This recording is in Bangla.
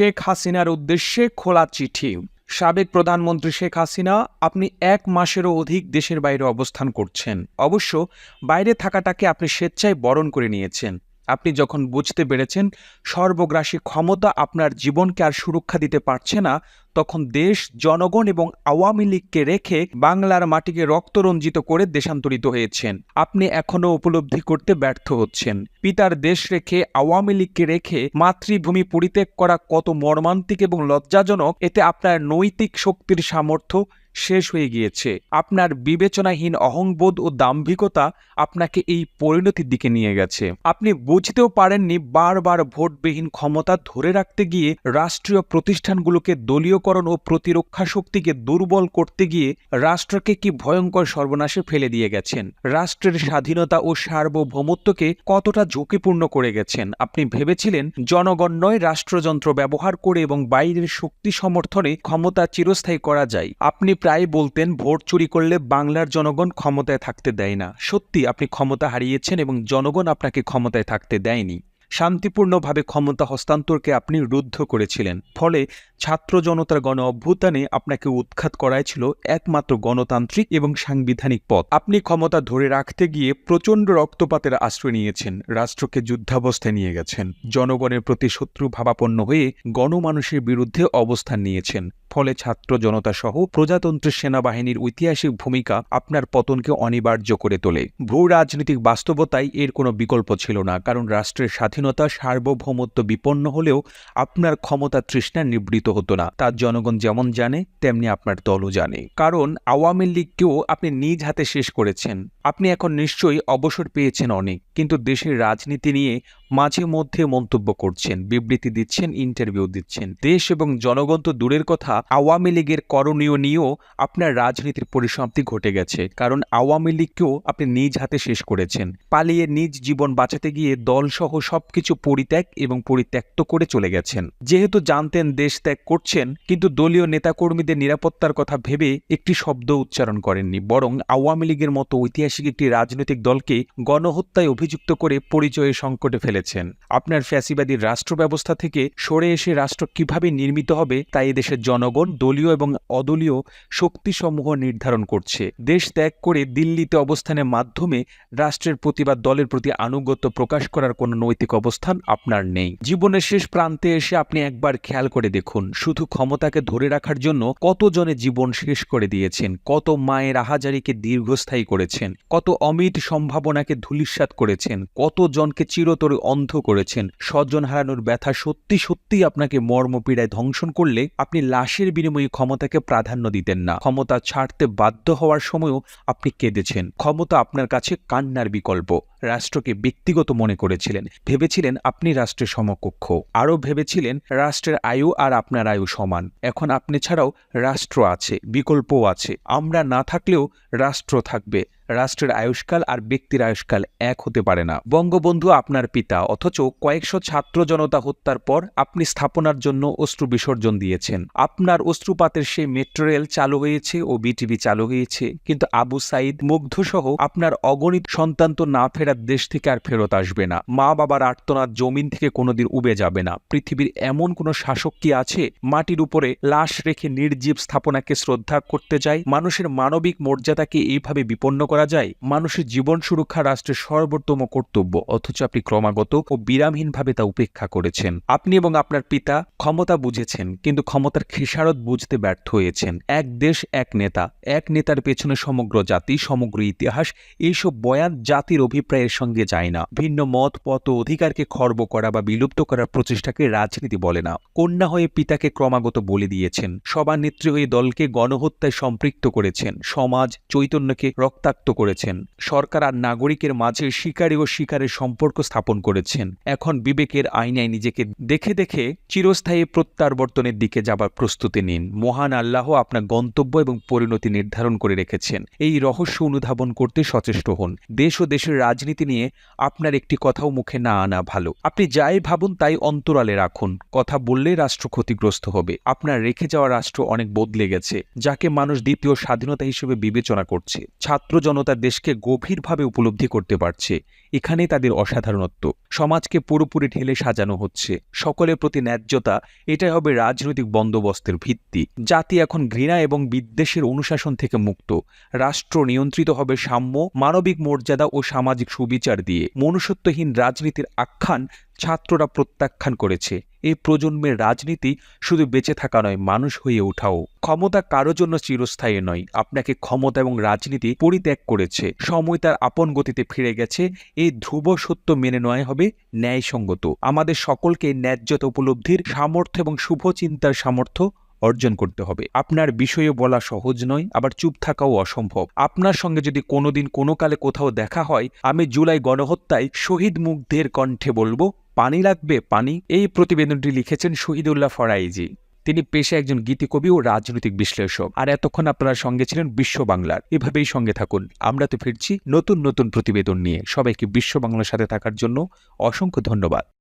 শেখ হাসিনার উদ্দেশ্যে খোলা চিঠি। সাবেক প্রধানমন্ত্রী শেখ হাসিনা, আপনি এক মাসেরও অধিক দেশের বাইরে অবস্থান করছেন। অবশ্য বাইরে থাকাটাকে আপনি স্বেচ্ছায় বরণ করে নিয়েছেন। আপনি যখন বুঝতে পেরেছেন, সর্বগ্রাসী ক্ষমতা আপনার জীবনকে আর সুরক্ষা দিতে পারছে না তখন দেশ, জনগণ এবং আওয়ামী লীগকে রেখে বাংলার মাটিকে রক্তরঞ্জিত করে দেশান্তরিত হয়েছেন। আপনি এখনও উপলব্ধি করতে ব্যর্থ হচ্ছেন। পিতার দেশ রেখে আওয়ামী লীগকে রেখে মাতৃভূমি পরিত্যাগ করা কত মর্মান্তিক এবং লজ্জাজনক, এতে আপনার নৈতিক শক্তির সামর্থ্য শেষ হয়ে গিয়েছে। আপনার বিবেচনাহীন অহংবোধ ও দাম্ভিকতা আপনাকে এই পরিণতির দিকে নিয়ে গেছে। আপনি বুঝতেও পারেননি বারবার ভোটবিহীন ক্ষমতা ধরে রাখতে গিয়ে রাষ্ট্রীয় প্রতিষ্ঠানগুলোকে দলীয়করণ ও প্রতিরক্ষা শক্তিকে দুর্বল করতে গিয়ে রাষ্ট্রকে কি ভয়ঙ্কর সর্বনাশে ফেলে দিয়ে গেছেন? রাষ্ট্রের স্বাধীনতা ও সার্বভৌমত্বকে কতটা ঝুঁকিপূর্ণ করে গেছেন? আপনি ভেবেছিলেন জনগণ নয়, রাষ্ট্রযন্ত্র ব্যবহার করে এবং বাইরের শক্তি সমর্থনে ক্ষমতা চিরস্থায়ী করা যায়। আপনি প্রায় বলতেন, ভোট চুরি করলে বাংলার জনগণ ক্ষমতায় থাকতে দেয় না। সত্যি, আপনি ক্ষমতা হারিয়েছেন এবং জনগণ আপনাকে ক্ষমতায় থাকতে দেয়নি। শান্তিপূর্ণভাবে ক্ষমতা হস্তান্তরকে আপনি রুদ্ধ করেছিলেন। ফলে ছাত্র জনতার গণ অভ্যুত্থানে আপনাকে উৎখাত করাই ছিল একমাত্র গণতান্ত্রিক এবং সাংবিধানিক পথ। আপনি ক্ষমতা ধরে রাখতে গিয়ে প্রচণ্ড রক্তপাতের আশ্রয় নিয়েছেন, রাষ্ট্রকে যুদ্ধাবস্থায় নিয়ে গেছেন, জনগণের প্রতি শত্রু ভাবাপন্ন হয়ে গণমানুষের বিরুদ্ধে অবস্থান নিয়েছেন। ফলে ছাত্র জনতা সহ প্রজাতন্ত্রের সেনাবাহিনীর ঐতিহাসিক ভূমিকা আপনার পতনকে অনিবার্য করে তোলে। ভূ রাজনৈতিক বাস্তবতায় এর কোনো বিকল্প ছিল না, কারণ রাষ্ট্রের স্বাধীনতা সার্বভৌমত্ব বিপন্ন হলেও আপনার ক্ষমতা তৃষ্ণা নিবৃত হতো না। তার জনগণ যেমন জানে, তেমনি আপনার দলও জানে। কারণ আওয়ামী লীগকেও আপনি নিজ হাতে শেষ করেছেন। আপনি এখন নিশ্চয়ই অবসর পেয়েছেন অনেক। কিন্তু দেশের রাজনীতি নিয়ে মাঝে মধ্যে মন্তব্য করছেন, বিবৃতি দিচ্ছেন ইন্টারভিউ দিচ্ছেন। দেশ এবং জনগণ তো দূরের কথা, আওয়ামী লীগের করণীয় নিয়েও আপনার রাজনীতির পরিসমাপ্তি ঘটে গেছে। কারণ আওয়ামী লীগকেও আপনি নিজ হাতে শেষ করেছেন। পালিয়ে নিজ জীবন বাঁচাতে গিয়ে দলসহ সবকিছু পরিত্যাগ এবং পরিত্যক্ত করে চলে গেছেন। যেহেতু জানতেন দেশ ত্যাগ করছেন, কিন্তু দলীয় নেতাকর্মীদের নিরাপত্তার কথা ভেবে একটি শব্দ উচ্চারণ করেননি। বরং আওয়ামী লীগের মতো ঐতিহাসিক একটি রাজনৈতিক দলকে গণহত্যায় অভিযুক্ত করে পরিচয়ে সংকটে ফেলেছেন আপনার ফ্যাসিবাদী রাষ্ট্র ব্যবস্থা থেকে সরে এসে রাষ্ট্র কীভাবে নির্মিত হবে তা দেশের জনগণ, দলীয় এবং অদলীয় শক্তিসমূহ নির্ধারণ করছে। দেশ ত্যাগ করে দিল্লিতে অবস্থানের মাধ্যমে রাষ্ট্রের প্রতিবাদ দলের প্রতি আনুগত্য প্রকাশ করার কোনো নৈতিক অবস্থান আপনার নেই। জীবনের শেষ প্রান্তে এসে আপনি একবার খেয়াল করে দেখুন, শুধু ক্ষমতাকে ধরে রাখার জন্য কতজনে জীবন শেষ করে দিয়েছেন, কত মায়ের আহাজারিকে দীর্ঘস্থায়ী করেছেন, কত অমিত সম্ভাবনাকে ধূলিসাৎ করেছেন কত জনকে চিরতরে অন্ধ করেছেন। স্বজন হারানোর ব্যথা সত্যি সত্যি আপনাকে মর্মপীড়ায় ধ্বংসন করলে আপনি লাশের বিনিময়ে ক্ষমতাকে প্রাধান্য দিতেন না। ক্ষমতা ছাড়তে বাধ্য হওয়ার সময়ও আপনি কেঁদেছেন। ক্ষমতা আপনার কাছে কান্নার বিকল্প। রাষ্ট্রকে ব্যক্তিগত মনে করেছিলেন। ভেবেছিলেন আপনি রাষ্ট্রের সমকক্ষ। আরও ভেবেছিলেন রাষ্ট্রের আয়ু আর আপনার আয়ু সমান। এখন আপনি ছাড়াও রাষ্ট্র আছে, বিকল্পও আছে। আমরা না থাকলেও রাষ্ট্র থাকবে। রাষ্ট্রের আয়ুষ্কাল আর ব্যক্তির আয়ুষ্কাল এক হতে পারে না। বঙ্গবন্ধু আপনার পিতা, অথচ কয়েকশো ছাত্র জনতা হত্যার পর আপনি স্থাপনার জন্য অস্ত্র বিসর্জন দিয়েছেন। আপনার অস্ত্রপাতের সেই মেট্রো রেল চালু হয়েছে ও বিটিভি চালু হয়েছে, কিন্তু আবু সাইদ, মুগ্ধসহ আপনার অগণিত সন্তান তো না ফেরার দেশ থেকে আর ফেরত আসবে না। মা বাবার আর্তনাদ জমিন থেকে কোনোদিন উবে যাবে না। পৃথিবীর এমন কোনো শাসক কি আছে? মাটির উপরে লাশ রেখে নির্জীব স্থাপনাকে শ্রদ্ধা করতে যায় মানুষের মানবিক মর্যাদাকে এইভাবে বিপন্ন করা যায়, মানুষের জীবন সুরক্ষা রাষ্ট্রের সর্বোত্তম কর্তব্য, অথচ আপনি ক্রমাগত ও বিরামহীনভাবে তা উপেক্ষা করেছেন। আপনি এবং আপনার পিতা ক্ষমতা বুঝেছেন, কিন্তু ক্ষমতার খেসারত বুঝতে ব্যর্থ হয়েছেন। এক দেশ, এক নেতা, এক নেতার পেছনে সমগ্র জাতি, সমগ্র ইতিহাস এইসব বয়ান জাতির অভিপ্রায়ের সঙ্গে যায় না। ভিন্ন মত পত অধিকারকে খর্ব করা বা বিলুপ্ত করার প্রচেষ্টাকে রাজনীতি বলে না। কন্যা হয়ে পিতাকে ক্রমাগত বলে দিয়েছেন, সবার নেত্রী হয়ে দলকে গণহত্যায় সম্পৃক্ত করেছেন, সমাজ চৈতন্যকে রক্তাক্ত করেছেন। সরকার আর নাগরিকের মাঝে শিকারী ও শিকারের সম্পর্ক স্থাপন করেছেন। এখন বিবেকের আইনায় নিজেকে দেখে দেখে চিরস্থায়ী প্রত্যাবর্তনের দিকে যাবার প্রস্তুতি নিন। মহান আল্লাহ আপনার গন্তব্য এবং পরিণতি নির্ধারণ করে রেখেছেন। এই রহস্য অনুধাবন করতে সচেষ্ট হন। দেশ ও দেশের রাজনীতি নিয়ে আপনার একটি কথাও মুখে না আনা ভালো। আপনি যাই ভাবুন তাই অন্তরালে রাখুন। কথা বললে রাষ্ট্র ক্ষতিগ্রস্ত হবে। আপনার রেখে যাওয়া রাষ্ট্র অনেক বদলে গেছে, যাকে মানুষ দ্বিতীয় স্বাধীনতা হিসেবে বিবেচনা করছে। ছাত্র জন জনতা দেশকে গভীরভাবে উপলব্ধি করতে পারছে। এখানেই তাদের অসাধারণত্ব। সমাজকে পুরোপুরি ঢেলে সাজানো হচ্ছে। সকলের প্রতি ন্যায্যতা, এটাই হবে রাজনৈতিক বন্দোবস্তের ভিত্তি। জাতি এখন ঘৃণা এবং বিদ্বেষের অনুশাসন থেকে মুক্ত। রাষ্ট্র নিয়ন্ত্রিত হবে সাম্য, মানবিক মর্যাদা ও সামাজিক সুবিচার দিয়ে। মনুষ্যত্বহীন রাজনীতির আখ্যান ছাত্ররা প্রত্যাখ্যান করেছে। এই প্রজন্মের রাজনীতি শুধু বেঁচে থাকা নয়, মানুষ হয়ে ওঠাও। ক্ষমতা কারও জন্য চিরস্থায়ী নয়, আপনাকে ক্ষমতা এবং রাজনীতি পরিত্যাগ করেছে। সময় তার আপন গতিতে ফিরে গেছে, এই ধ্রুব সত্য মেনে নেওয়াই হবে ন্যায়সঙ্গত। আমাদের সকলকে ন্যায্যতা উপলব্ধির সামর্থ্য এবং শুভ চিন্তার সামর্থ্য অর্জন করতে হবে। আপনার বিষয়ে বলা সহজ নয়, আবার চুপ থাকাও অসম্ভব। আপনার সঙ্গে যদি কোনোদিন কোনো কালে কোথাও দেখা হয়, আমি জুলাই গণহত্যায় শহীদ মুগ্ধের কণ্ঠে বলব পানি লাগবে, পানি, এই প্রতিবেদনটি লিখেছেন শহীদুল্লাহ ফরাইজি। তিনি পেশে একজন গীতিকবি ও রাজনৈতিক বিশ্লেষক। আর এতক্ষণ আপনারা সঙ্গে ছিলেন বিশ্ব বাংলার। এভাবেই সঙ্গে থাকুন। আমরা তো ফিরছি নতুন নতুন প্রতিবেদন নিয়ে। সবাইকে বিশ্ব বাংলার সাথে থাকার জন্য অসংখ্য ধন্যবাদ।